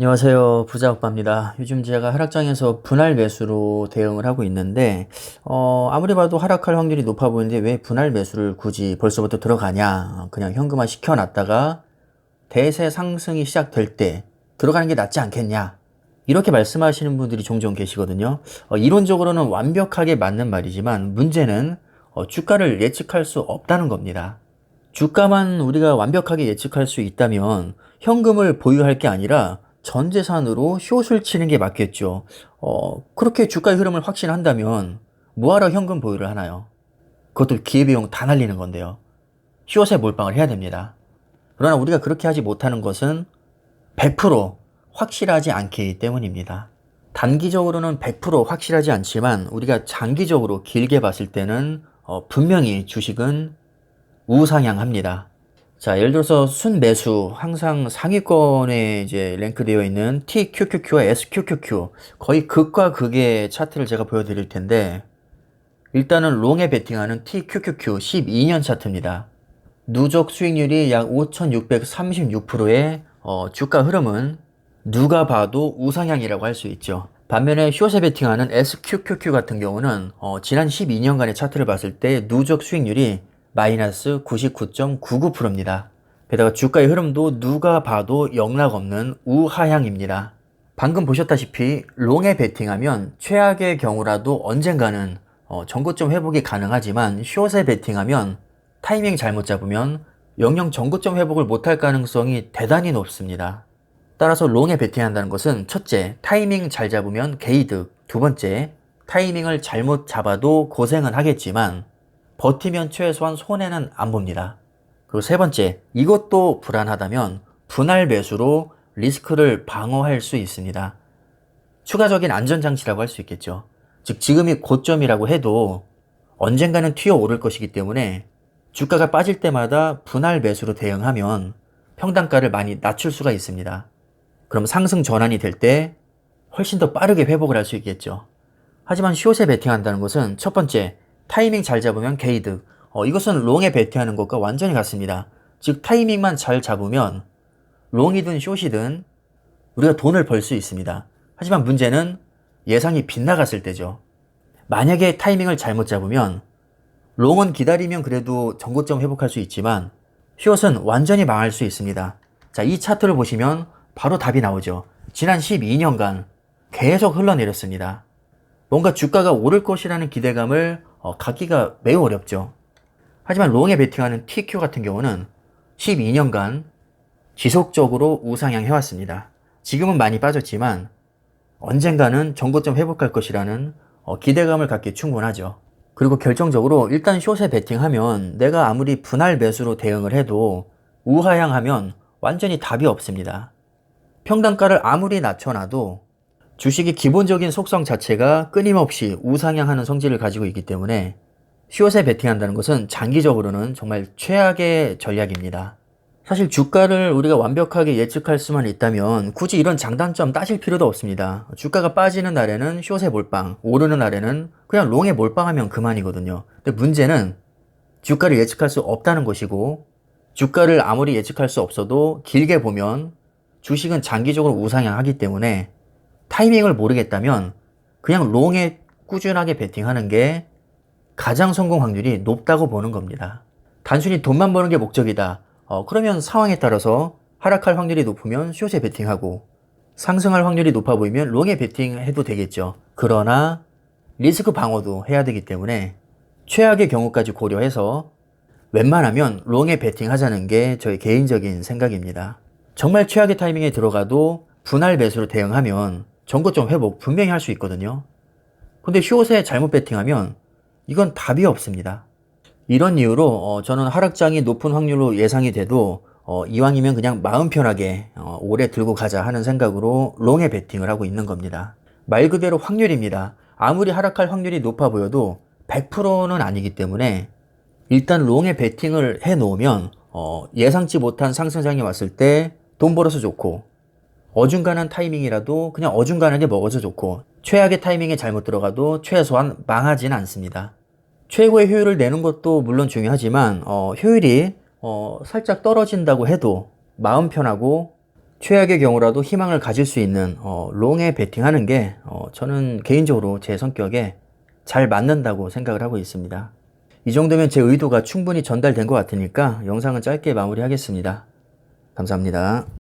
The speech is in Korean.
안녕하세요. 부자오빠입니다. 요즘 제가 하락장에서 분할 매수로 대응을 하고 있는데, 어, 아무리 봐도 하락할 확률이 높아 보이는데 왜 분할 매수를 굳이 벌써부터 들어가냐. 그냥 현금화 시켜놨다가 대세 상승이 시작될 때 들어가는 게 낫지 않겠냐. 이렇게 말씀하시는 분들이 종종 계시거든요. 어, 이론적으로는 완벽하게 맞는 말이지만 문제는 어, 주가를 예측할 수 없다는 겁니다. 주가만 우리가 완벽하게 예측할 수 있다면 현금을 보유할 게 아니라 전 재산으로 숏을 치는 게 맞겠죠. 어, 그렇게 주가의 흐름을 확신한다면 뭐하러 현금 보유를 하나요? 그것도 기회비용 다 날리는 건데요. 숏에 몰빵을 해야 됩니다. 그러나 우리가 그렇게 하지 못하는 것은 100% 확실하지 않기 때문입니다. 단기적으로는 100% 확실하지 않지만 우리가 장기적으로 길게 봤을 때는 어, 분명히 주식은 우상향합니다. 자, 예를 들어서 순매수 항상 상위권에 이제 랭크되어 있는 TQQQ와 SQQQ 거의 극과 극의 차트를 제가 보여드릴 텐데 일단은 롱에 베팅하는 TQQQ 12년 차트입니다. 누적 수익률이 약 5,636%의 어, 주가 흐름은 누가 봐도 우상향이라고 할 수 있죠. 반면에 숏에 베팅하는 SQQQ 같은 경우는 어, 지난 12년간의 차트를 봤을 때 누적 수익률이 마이너스 99.99%입니다. 게다가 주가의 흐름도 누가 봐도 영락 없는 우하향입니다. 방금 보셨다시피 롱에 베팅하면 최악의 경우라도 언젠가는 어, 전고점 회복이 가능하지만 숏에 베팅하면 타이밍 잘못 잡으면 영영 전고점 회복을 못할 가능성이 대단히 높습니다. 따라서 롱에 베팅한다는 것은 첫째, 타이밍 잘 잡으면 게이득. 두 번째, 타이밍을 잘못 잡아도 고생은 하겠지만 버티면 최소한 손해는 안 봅니다. 그리고 세 번째, 이것도 불안하다면 분할 매수로 리스크를 방어할 수 있습니다. 추가적인 안전장치라고 할 수 있겠죠. 즉, 지금이 고점이라고 해도 언젠가는 튀어 오를 것이기 때문에 주가가 빠질 때마다 분할 매수로 대응하면 평단가를 많이 낮출 수가 있습니다. 그럼 상승 전환이 될 때 훨씬 더 빠르게 회복을 할 수 있겠죠. 하지만 숏에 베팅한다는 것은 첫 번째, 타이밍 잘 잡으면 게이득. 어, 이것은 롱에 베팅하는 것과 완전히 같습니다. 즉, 타이밍만 잘 잡으면 롱이든 숏이든 우리가 돈을 벌 수 있습니다. 하지만 문제는 예상이 빗나갔을 때죠. 만약에 타이밍을 잘못 잡으면 롱은 기다리면 그래도 전고점 회복할 수 있지만 숏은 완전히 망할 수 있습니다. 자, 이 차트를 보시면 바로 답이 나오죠. 지난 12년간 계속 흘러내렸습니다. 뭔가 주가가 오를 것이라는 기대감을 어, 갖기가 매우 어렵죠. 하지만 롱에 베팅하는 TQ 같은 경우는 12년간 지속적으로 우상향 해왔습니다. 지금은 많이 빠졌지만 언젠가는 전고점 회복할 것이라는 어, 기대감을 갖기 충분하죠. 그리고 결정적으로 일단 숏에 베팅하면 내가 아무리 분할 매수로 대응을 해도 우하향하면 완전히 답이 없습니다. 평단가를 아무리 낮춰놔도 주식의 기본적인 속성 자체가 끊임없이 우상향하는 성질을 가지고 있기 때문에 숏에 베팅한다는 것은 장기적으로는 정말 최악의 전략입니다. 사실 주가를 우리가 완벽하게 예측할 수만 있다면 굳이 이런 장단점 따질 필요도 없습니다. 주가가 빠지는 날에는 숏에 몰빵, 오르는 날에는 그냥 롱에 몰빵하면 그만이거든요. 근데 문제는 주가를 예측할 수 없다는 것이고 주가를 아무리 예측할 수 없어도 길게 보면 주식은 장기적으로 우상향하기 때문에 타이밍을 모르겠다면 그냥 롱에 꾸준하게 베팅하는 게 가장 성공 확률이 높다고 보는 겁니다. 단순히 돈만 버는 게 목적이다. 어, 그러면 상황에 따라서 하락할 확률이 높으면 숏에 베팅하고 상승할 확률이 높아 보이면 롱에 베팅해도 되겠죠. 그러나 리스크 방어도 해야 되기 때문에 최악의 경우까지 고려해서 웬만하면 롱에 베팅하자는 게 저의 개인적인 생각입니다. 정말 최악의 타이밍에 들어가도 분할 매수로 대응하면 전고점 회복 분명히 할 수 있거든요. 근데 숏에 잘못 베팅하면 이건 답이 없습니다. 이런 이유로 어, 저는 하락장이 높은 확률로 예상이 돼도 어, 이왕이면 그냥 마음 편하게 어, 오래 들고 가자 하는 생각으로 롱에 베팅을 하고 있는 겁니다. 말 그대로 확률입니다. 아무리 하락할 확률이 높아 보여도 100%는 아니기 때문에 일단 롱에 베팅을 해 놓으면 어, 예상치 못한 상승장이 왔을 때 돈 벌어서 좋고 어중간한 타이밍이라도 그냥 어중간하게 먹어서 좋고 최악의 타이밍에 잘못 들어가도 최소한 망하지는 않습니다. 최고의 효율을 내는 것도 물론 중요하지만 어, 효율이 어, 살짝 떨어진다고 해도 마음 편하고 최악의 경우라도 희망을 가질 수 있는 어, 롱에 베팅하는 게 어, 저는 개인적으로 제 성격에 잘 맞는다고 생각을 하고 있습니다. 이 정도면 제 의도가 충분히 전달된 것 같으니까 영상은 짧게 마무리하겠습니다. 감사합니다.